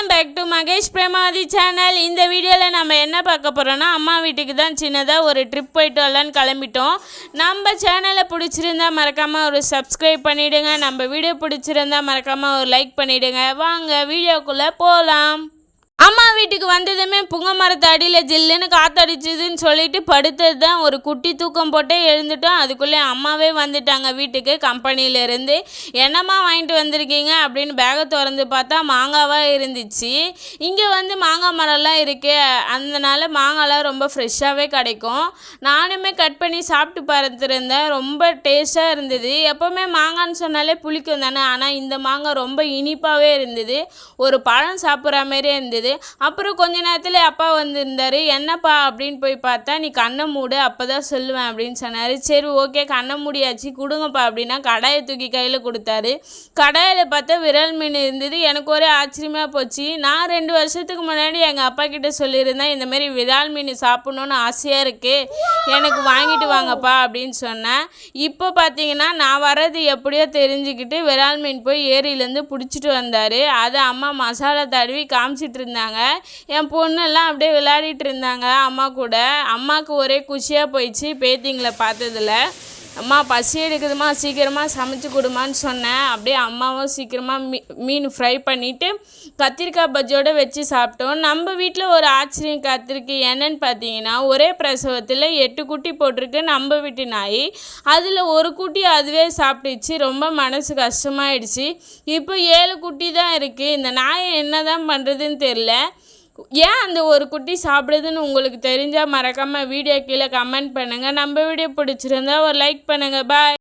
Welcome back to Mahesh பிரேமாதி channel இந்த வீடியோவில் நம்ம என்ன பார்க்க போகிறோம்னா அம்மா வீட்டுக்கு தான் சின்னதாக ஒரு ட்ரிப் போயிட்டு வரலான்னு கிளம்பிட்டோம். நம்ம சேனலை பிடிச்சிருந்தா மறக்காமல் ஒரு சப்ஸ்கிரைப் பண்ணிவிடுங்க நம்ம வீடியோ பிடிச்சிருந்தா மறக்காமல் ஒரு லைக் பண்ணிவிடுங்க வாங்க வீடியோக்குள்ளே போகலாம் அம்மா வீட்டுக்கு வந்ததுமே புங்க மரத்து அடியில் ஜில்லுன்னு காத்தடிச்சுதுன்னு சொல்லிட்டு படுத்தது தான் ஒரு குட்டி தூக்கம் போட்டே எழுந்துட்டோம். அதுக்குள்ளே அம்மாவே வந்துட்டாங்க வீட்டுக்கு கம்பெனியிலேருந்து. என்னம்மா வாங்கிட்டு வந்திருக்கீங்க? அப்படின்னு பேகை திறந்து பார்த்தா மாங்காவாக இருந்துச்சு. இங்கே வந்து மாங்காய் மரம்லாம் இருக்குது அதனால மாங்காய்லாம் ரொம்ப ஃப்ரெஷ்ஷாகவே கிடைக்கும். நானுமே கட் பண்ணி சாப்பிட்டு பார்த்துருந்தேன் ரொம்ப டேஸ்ட்டாக இருந்தது. எப்போவுமே மாங்கான்னு சொன்னாலே புளிக்கும் தானே ஆனால் இந்த மாங்காய் ரொம்ப இனிப்பாகவே இருந்தது. ஒரு பழம் சாப்பிட்ற மாதிரியே இருந்தது. அப்புறம் கொஞ்ச நேரத்தில் அப்பா வந்திருந்தார். என்னப்பா? அப்படின்னு போய் பார்த்தா நீ கண்ணை மூடு அப்போ தான் சொல்லுவேன் அப்படின்னு சொன்னார். சரி ஓகே கண்ணை மூடியாச்சு கொடுங்கப்பா அப்படின்னா கடாயை தூக்கி கையில் கொடுத்தாரு. கடாயில் பார்த்தா விரல் மீன் இருந்தது. எனக்கு ஒரே ஆச்சரியமாக போச்சு. நான் ரெண்டு வருஷத்துக்கு முன்னாடி எங்கள் அப்பா கிட்ட சொல்லியிருந்தேன் இந்தமாரி விரால் மீன் சாப்பிட்ணுன்னு ஆசையாக இருக்குது எனக்கு வாங்கிட்டு வாங்கப்பா அப்படின்னு சொன்னேன். இப்போ பார்த்தீங்கன்னா நான் வர்றது எப்படியோ தெரிஞ்சுக்கிட்டு விரால் மீன் போய் ஏரியிலேருந்து பிடிச்சிட்டு வந்தார். அதை அம்மா மசாலா தடவி காமிச்சிட்டு இருந்தாங்க. என் பொண்ணெல்லாம் அப்படியே விளையாடிட்டு இருந்தாங்க. அம்மா கூட. அம்மாவுக்கு ஒரே குஷியாக போயிடுச்சு. பேத்திங்களை பார்த்ததுல. அம்மா பசி எடுக்குதுமா சீக்கிரமாக சமைச்சு கொடுமான்னு சொன்னேன். அப்படியே அம்மாவும் சீக்கிரமாக மீ மீன் ஃப்ரை பண்ணிவிட்டு கத்திரிக்காய் பஜ்ஜியோட வச்சு சாப்பிட்டோம். நம்ம வீட்டில் ஒரு ஆச்சரியம் காத்திருக்கு என்னன்னு பார்த்தீங்கன்னா ஒரே பிரசவத்தில் எட்டு குட்டி போட்டிருக்கு நம்ம வீட்டு நாய். அதில் ஒரு குட்டி அதுவே சாப்பிட்டுச்சு. ரொம்ப மனசு கஷ்டமாயிடுச்சு. இப்போ ஏழு குட்டி தான் இருக்குது இந்த நாயை என்ன தான் பண்ணுறதுன்னு தெரில ஏன் அந்த ஒரு குட்டி சாப்பிடுதுன்னு உங்களுக்கு தெரிஞ்சால் மறக்காமல் வீடியோ கீழே கமெண்ட் பண்ணுங்கள் நம்ம வீடியோ பிடிச்சிருந்தா ஒரு லைக் பண்ணுங்கள் பாய்